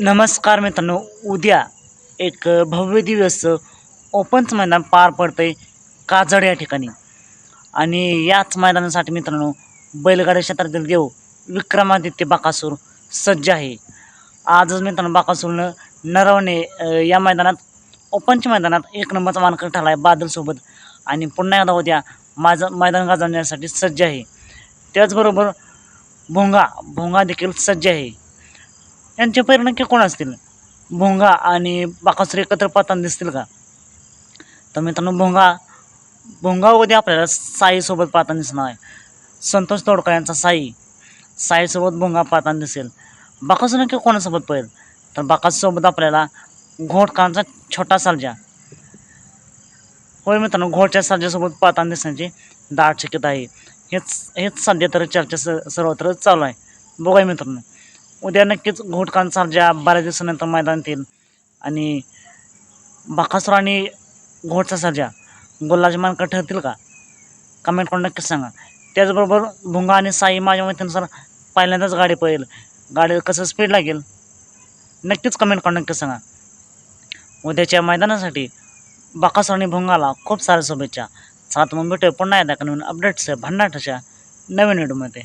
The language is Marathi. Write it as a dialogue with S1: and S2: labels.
S1: नमस्कार मित्रांनो उद्या एक भव्य दिवस ओपनचं मैदान पार पडतंय काजड या ठिकाणी. आणि याच मैदानासाठी मित्रांनो बैलगाड्या क्षेत्रातील देव विक्रमादित्य बाकासूर सज्ज आहे. आजच मित्रांनो बाकासूरनं नरवणे या मैदानात ओपनच्या मैदानात एक नंबरचा मानकर ठरला आहे बादलसोबत आणि पुन्हा एकदा उद्या माझं मैदान गाजवण्यासाठी सज्ज आहे. त्याचबरोबर भोंगा भोंगा देखील सज्ज आहे. यांचे पैर नक्की कोण असतील? भोंगा आणि बाकासूर एकत्र पाहताना दिसतील का? तर मित्रांनो भोंगा भोंगा उद्या आपल्याला साईसोबत पाहताना दिसणार आहे. संतोष तोडकर यांचा साई साईसोबत भोंगा पाहताना दिसेल. बाकासूर नक्की कोणासोबत पाहिजे तर बाकासूरसोबत आपल्याला घोटकांचा छोटा सालजा. होय मित्रांनो घोडच्या सालजासोबत पाहताना दिसण्याची दाट शक्यता आहे. हेच हेच सध्या तर चर्चा स सर्वत्र चालू आहे. बघूया मित्रांनो. उद्या नक्कीच घोटकांचा ज्या बऱ्याच दिवसानंतर मैदानात येईल आणि बाकासूर आणि घोटचा सर्जा गोल्लाचे मानकर ठरतील का? कमेंट करून नक्कीच सांगा. त्याचबरोबर भुंगा आणि साई माझ्या माहितीनुसार पहिल्यांदाच गाडी पळेल. गाडी कसं स्पीड लागेल? नक्कीच कमेंट करून नक्कीच सांगा. उद्याच्या मैदानासाठी बाकासूर आणि भुंगाला खूप साऱ्या शुभेच्छा. सात मग भेटूया पुन्हा एकदा नवीन अपडेट्स भन्नाट अशा नवीन व्हिडिओमध्ये.